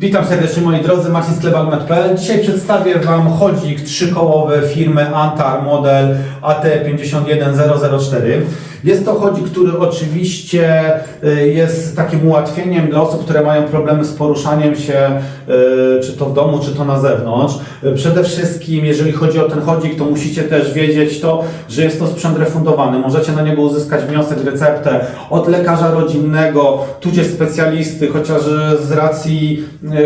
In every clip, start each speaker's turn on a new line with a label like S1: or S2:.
S1: Witam serdecznie moi drodzy, Marcin Sklebal.pl. Dzisiaj przedstawię Wam chodzik trzykołowy firmy Antar model AT51004. Jest to chodzik, który oczywiście y, jest takim ułatwieniem dla osób, które mają problemy z poruszaniem się, y, czy to w domu, czy to na zewnątrz. Y, Przede wszystkim, jeżeli chodzi o ten chodzik, to musicie też wiedzieć to, że jest to sprzęt refundowany. Możecie na niego uzyskać wniosek, receptę od lekarza rodzinnego, tudzież specjalisty, chociaż z racji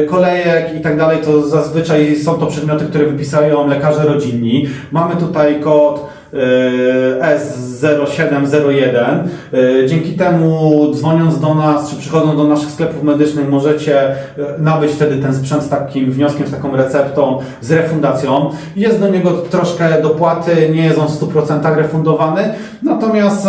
S1: kolejek i tak dalej, to zazwyczaj są to przedmioty, które wypisają lekarze rodzinni. Mamy tutaj kod S0701. Y, Dzięki temu dzwoniąc do nas, czy przychodząc do naszych sklepów medycznych, możecie y, nabyć wtedy ten sprzęt z takim wnioskiem, z taką receptą, z refundacją. Jest do niego troszkę dopłaty, nie jest on w 100% refundowany, natomiast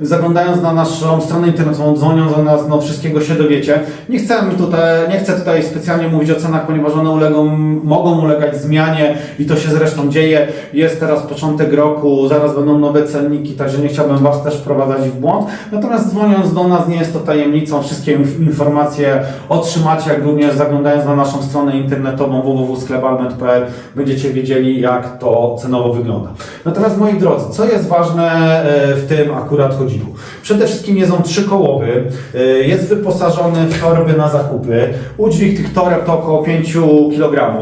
S1: zaglądając na naszą stronę internetową, dzwoniąc do nas, no wszystkiego się dowiecie. Nie chcę tutaj, nie chcę tutaj specjalnie mówić o cenach, ponieważ one ulegą, mogą ulegać zmianie i to się zresztą dzieje. Jest teraz początek roku, zaraz będą nowe cenniki, także nie chciałbym Was też wprowadzać w błąd. Natomiast dzwoniąc do nas nie jest to tajemnicą, wszystkie inf- informacje otrzymacie, jak również zaglądając na naszą stronę internetową www.sklebalmet.pl będziecie wiedzieli, jak to cenowo wygląda. Natomiast moi drodzy, co jest ważne e, w tym akurat chodziku? Przede wszystkim jest on trzykołowy, e, jest wyposażony w torby na zakupy. Udźwig tych toreb to około 5 kg.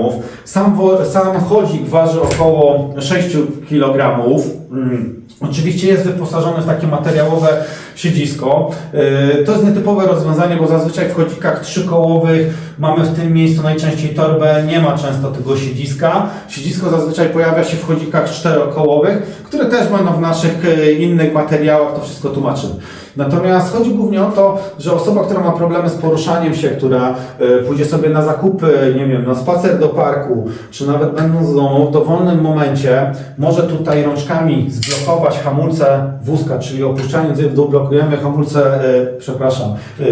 S1: Sam, sam chodzik waży około 6 kg. Mm. Oczywiście jest wyposażony w takie materiałowe siedzisko. Yy, To jest nietypowe rozwiązanie, bo zazwyczaj w chodzikach trzykołowych mamy w tym miejscu najczęściej torbę, nie ma często tego siedziska. Siedzisko zazwyczaj pojawia się w chodzikach czterokołowych, które też będą w naszych yy, innych materiałach, to wszystko tłumaczymy. Natomiast chodzi głównie o to, że osoba, która ma problemy z poruszaniem się, która y, pójdzie sobie na zakupy, nie wiem, na spacer do parku, czy nawet będąc w domu, w dowolnym momencie może tutaj rączkami zblokować hamulce wózka, czyli opuszczając je w dół, blokujemy hamulce, y, przepraszam,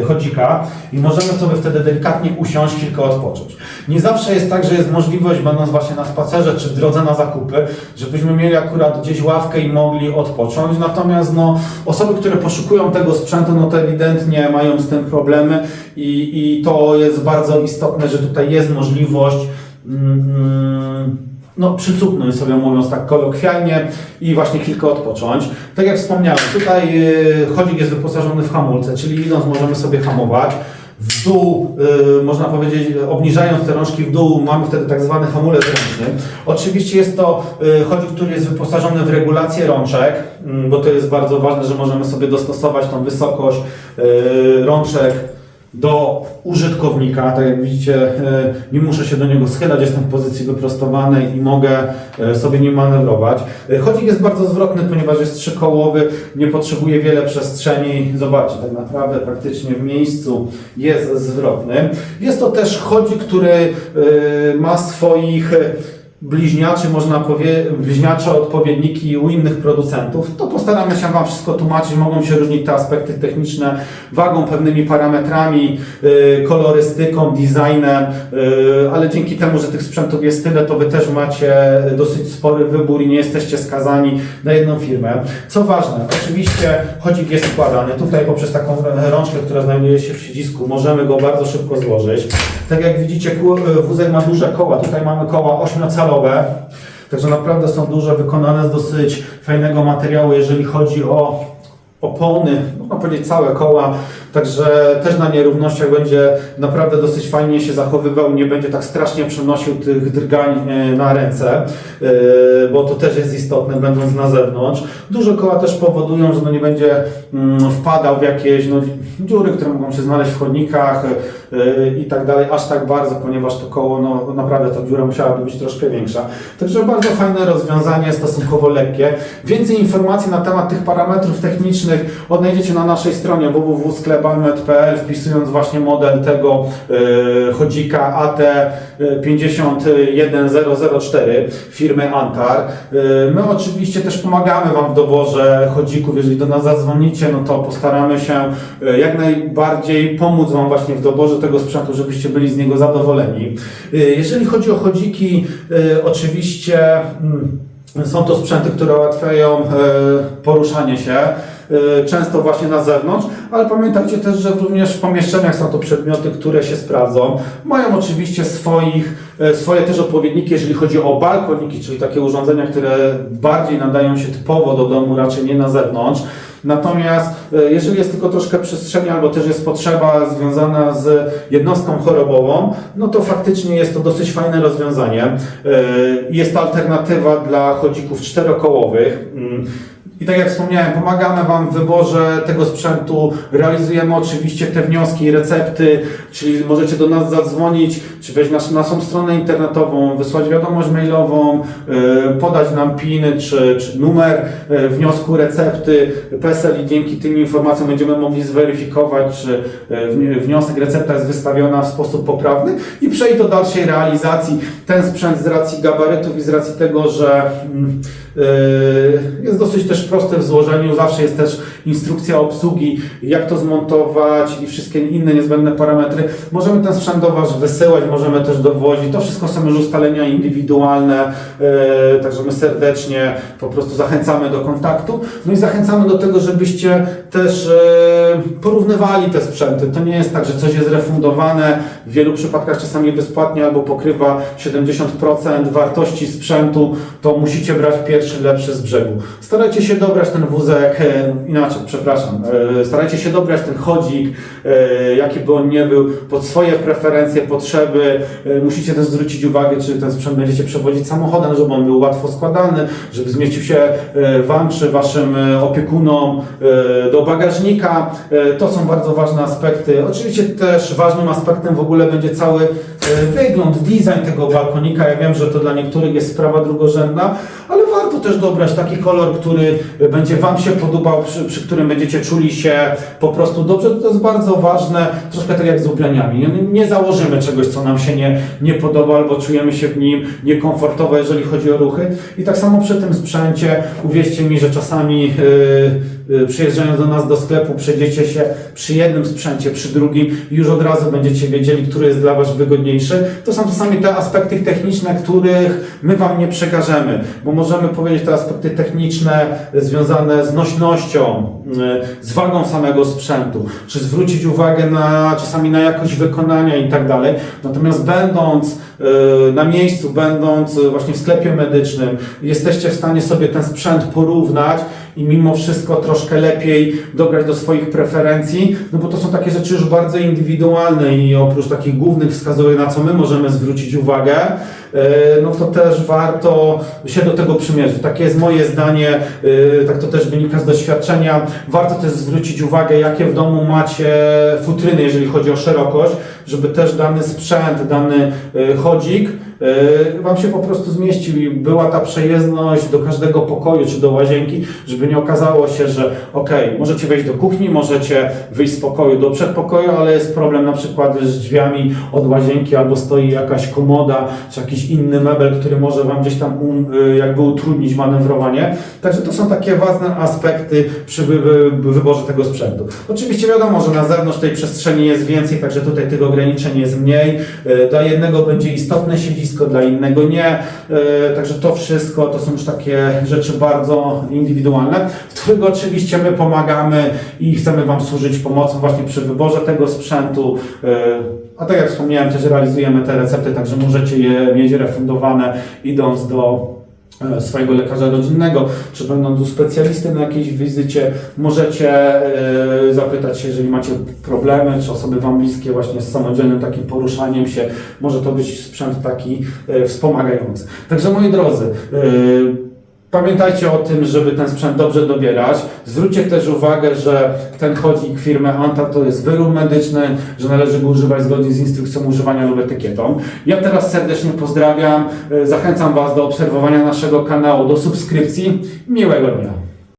S1: chodzika i możemy sobie wtedy delikatnie usiąść, chwilkę odpocząć. Nie zawsze jest tak, że jest możliwość, będąc właśnie na spacerze, czy w drodze na zakupy, żebyśmy mieli akurat gdzieś ławkę i mogli odpocząć. Natomiast no, osoby, które poszukują tego sprzętu, no to ewidentnie mają z tym problemy i, i to jest bardzo istotne, że tutaj jest możliwość mm, no, przycupnąć sobie, mówiąc tak kolokwialnie i właśnie chwilkę odpocząć. Tak jak wspomniałem, tutaj y, chodzik jest wyposażony w hamulce, czyli idąc możemy sobie hamować. W dół, y, można powiedzieć, obniżając te rączki w dół, mamy wtedy tak zwany hamulec ręczny. Oczywiście jest to y, chodzik, który jest wyposażony w regulację rączek, mm, bo to jest bardzo ważne, że możemy sobie dostosować tą wysokość y, rączek do użytkownika. Tak jak widzicie, e, nie muszę się do niego schylać, jestem w pozycji wyprostowanej i mogę e, sobie nim manewrować. E, Chodzik jest bardzo zwrotny, ponieważ jest trzykołowy, nie potrzebuje wiele przestrzeni. Zobaczcie, tak naprawdę praktycznie w miejscu jest zwrotny. Jest to też chodzik, który ma swoich bliźniaczy, można powiedzieć, bliźniacze odpowiedniki u innych producentów, to postaramy się Wam wszystko tłumaczyć. Mogą się różnić te aspekty techniczne wagą, pewnymi parametrami, yy, kolorystyką, designem, yy, ale dzięki temu, że tych sprzętów jest tyle, to Wy też macie dosyć spory wybór i nie jesteście skazani na jedną firmę. Co ważne, oczywiście chodzik jest składany. Tutaj poprzez taką rączkę, która znajduje się w siedzisku, możemy go bardzo szybko złożyć. Tak jak widzicie, kół- wózek ma duże koła. Tutaj mamy koła ośmiocalowe. Także naprawdę są duże, wykonane z dosyć fajnego materiału, jeżeli chodzi o opony, można powiedzieć całe koła, także też na nierównościach będzie naprawdę dosyć fajnie się zachowywał, nie będzie tak strasznie przenosił tych drgań e, na ręce, e, bo to też jest istotne, będąc na zewnątrz. Duże koła też powodują, że no nie będzie mm, wpadał w jakieś no, dziury, które mogą się znaleźć w chodnikach e, i tak dalej, aż tak bardzo, ponieważ to koło, no naprawdę ta dziura musiałaby być troszkę większa. Także bardzo fajne rozwiązanie, stosunkowo lekkie. Więcej informacji na temat tych parametrów technicznych odnajdziecie na naszej stronie www.sklebalmet.pl wpisując właśnie model tego e, chodzika AT51004 firmy Antar. E, my oczywiście też pomagamy Wam w doborze chodzików. Jeżeli do nas zadzwonicie, no to postaramy się e, jak najbardziej pomóc Wam właśnie w doborze tego sprzętu, żebyście byli z niego zadowoleni. Jeżeli chodzi o chodziki, oczywiście mm, są to sprzęty, które ułatwiają poruszanie się, często właśnie na zewnątrz, ale pamiętajcie też, że również w pomieszczeniach są to przedmioty, które się sprawdzą. Mają oczywiście swoich, e, swoje też odpowiedniki, jeżeli chodzi o balkoniki, czyli takie urządzenia, które bardziej nadają się typowo do domu, raczej nie na zewnątrz. Natomiast e, jeżeli jest tylko troszkę przestrzeni, albo też jest potrzeba związana z jednostką chorobową, no to faktycznie jest to dosyć fajne rozwiązanie. E, Jest to alternatywa dla chodzików czterokołowych. I tak jak wspomniałem, pomagamy Wam w wyborze tego sprzętu, realizujemy oczywiście te wnioski i recepty, czyli możecie do nas zadzwonić, czy wejść na naszą stronę internetową, wysłać wiadomość mailową, e, podać nam PIN czy, czy numer e, wniosku, recepty, PESEL i dzięki tym informacjom będziemy mogli zweryfikować, czy wni- wniosek, recepta jest wystawiona w sposób poprawny i przejść do dalszej realizacji. Ten sprzęt z racji gabarytów i z racji tego, że mm, jest dosyć też prosty w złożeniu, zawsze jest też instrukcja obsługi, jak to zmontować i wszystkie inne niezbędne parametry. Możemy ten sprzęt do Was wysyłać, możemy też dowozić. To wszystko są już ustalenia indywidualne, e, także my serdecznie po prostu zachęcamy do kontaktu. No i zachęcamy do tego, żebyście też e, porównywali te sprzęty. To nie jest tak, że coś jest refundowane, w wielu przypadkach czasami bezpłatnie albo pokrywa 70% wartości sprzętu, to musicie brać pierwszy lepszy z brzegu. Starajcie się dobrać ten wózek, e, inaczej, przepraszam, e, starajcie się dobrać ten chodzik, e, jaki by on nie był, pod swoje preferencje, potrzeby. Musicie też zwrócić uwagę, czy ten sprzęt będziecie przewozić samochodem, żeby on był łatwo składalny, żeby zmieścił się Wam czy Waszym opiekunom do bagażnika. To są bardzo ważne aspekty. Oczywiście też ważnym aspektem w ogóle będzie cały wygląd, design tego balkonika. Ja wiem, że to dla niektórych jest sprawa drugorzędna, ale warto też dobrać taki kolor, który będzie Wam się podobał, przy, przy którym będziecie czuli się po prostu dobrze. To jest bardzo ważne, troszkę tak jak z ubraniami. Nie, założymy czegoś, co nam się nie, nie podoba, albo czujemy się w nim niekomfortowo, jeżeli chodzi o ruchy. I tak samo przy tym sprzęcie, uwierzcie mi, że czasami yy, przyjeżdżając do nas do sklepu, przejdziecie się przy jednym sprzęcie, przy drugim już od razu będziecie wiedzieli, który jest dla Was wygodniejszy. To są czasami te aspekty techniczne, których my Wam nie przekażemy, bo możemy powiedzieć te aspekty techniczne związane z nośnością, y, z wagą samego sprzętu, czy zwrócić uwagę na czasami na jakość wykonania i tak dalej. Natomiast będąc y, na miejscu, będąc y, właśnie w sklepie medycznym, jesteście w stanie sobie ten sprzęt porównać i mimo wszystko troszkę lepiej dobrać do swoich preferencji, no bo to są takie rzeczy już bardzo indywidualne i oprócz takich głównych wskazówek, na co my możemy zwrócić uwagę, e, no to też warto się do tego przymierzyć. Takie jest moje zdanie, e, tak to też wynika z doświadczenia. Warto też zwrócić uwagę, jakie w domu macie futryny, jeżeli chodzi o szerokość, żeby też dany sprzęt, dany e, chodzik Wam się po prostu zmieścił i była ta przejezdność do każdego pokoju czy do łazienki, żeby nie okazało się, że ok, możecie wejść do kuchni, możecie wyjść z pokoju do przedpokoju, ale jest problem na przykład z drzwiami od łazienki albo stoi jakaś komoda czy jakiś inny mebel, który może Wam gdzieś tam um, y, jakby utrudnić manewrowanie. Także to są takie ważne aspekty przy wy, wy, wyborze tego sprzętu. Oczywiście wiadomo, że na zewnątrz tej przestrzeni jest więcej, także tutaj tych ograniczeń jest mniej. Y, Dla jednego będzie istotne siedzisko, dla innego nie. Y, Także to wszystko to są już takie rzeczy bardzo indywidualne, w których oczywiście my pomagamy i chcemy Wam służyć pomocą właśnie przy wyborze tego sprzętu. Y, A tak jak wspomniałem, też realizujemy te recepty, także możecie je mieć refundowane idąc do e, swojego lekarza rodzinnego, czy będąc u specjalisty na jakiejś wizycie, możecie e, zapytać się, jeżeli macie problemy, czy osoby Wam bliskie właśnie z samodzielnym takim poruszaniem się, może to być sprzęt taki e, wspomagający. Także moi drodzy, e, Pamiętajcie o tym, żeby ten sprzęt dobrze dobierać. Zwróćcie też uwagę, że ten chodzik firmy Anta to jest wyrób medyczny, że należy go używać zgodnie z instrukcją używania lub etykietą. Ja teraz serdecznie pozdrawiam. e, Zachęcam Was do obserwowania naszego kanału, do subskrypcji. Miłego dnia.